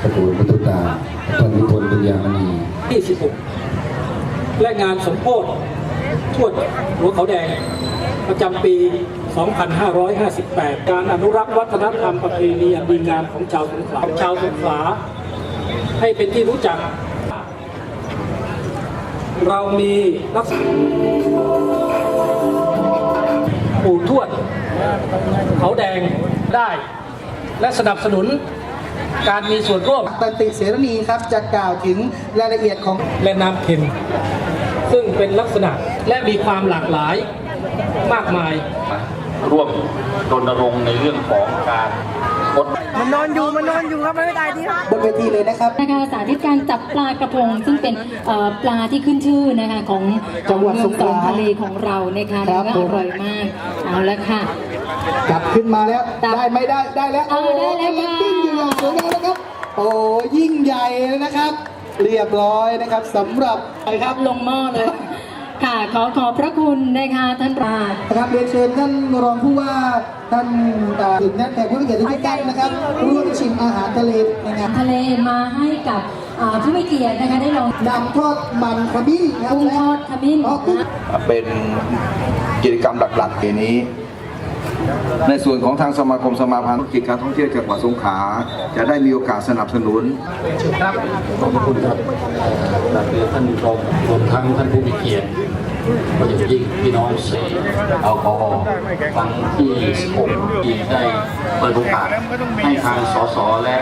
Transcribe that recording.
พระครูพุทธตาพระนิพนธ์ปัญญามณีที่16และงานสมโพธิทวดหัวเขาแดง ประจำปี 2558 การอนุรักษ์วัฒนธรรมประเพณีอันดีงามของชาวสงขลาชาวสงขลาให้เป็นที่รู้จัก เรามีลักษณะปู่ทวด เขาแดงได้ และสนับสนุน การมีส่วนร่วมตันติเสรณีครับจะกล่าวถึงรายละเอียดของและน้ำเค็ม ซึ่งเป็นลักษณะและมีความหลากหลายมากมาย ร่วมรณรงค์ในเรื่องของการงดมันนอนอยู่มันนอนอยู่ครับไม่ได้ที่ครับบนเวทีเลยนะครับนะคะสาธิตการจับปลากระพง ซึ่งเป็นเอ่อปลาที่ขึ้นชื่อนะคะของจังหวัดเมืสองงสขอลางทะเลของเรานะคะครัเนื้บออร่อยมากเอาละค่ะ กลับขึ้นมาแล้วจับได้ไหมได้ได้แล้วเอาได้แล้วค่ะโอ้โหกำงปิ้งอยู่อย่างสวยงามนะครับ โอ้ยิ่งใหญ่เลยนะครับ เรียบร้อยนะครับสำหรับใครครับลงหม้อเลย ค่ะขอขอบพระคุณนะคะท่านประธานนะครับเรียนเชิญท่านรองผู้ว่าท่านเอ่อถึงนักแขกผู้เกียรติทุกท่านนะครับร่วมชิมอาหารทะเลในงานทะเลมาให้กับอ่าผู้มีเกียรตินะคะได้ลองนำทอดมันขมิ้นครับกุ้งทอดขมิ้นอ๋อกุ้งเป็นกิจกรรมหลักๆปีนี้ ในส่วนของทางสมาคมสมาพันธ์กิจการท่องเที่ยวจังหวัดสงขลาจะได้มีโอกาสสนับสนุนขอบพระคุณครับกราบเรียนท่านรองรวมทั้งท่านผู้มีเกียรติก็อย่างยิ่งพี่น้องเสเอากอครั้งที่16ที่ได้เปิดโอกาสให้ทางสสและ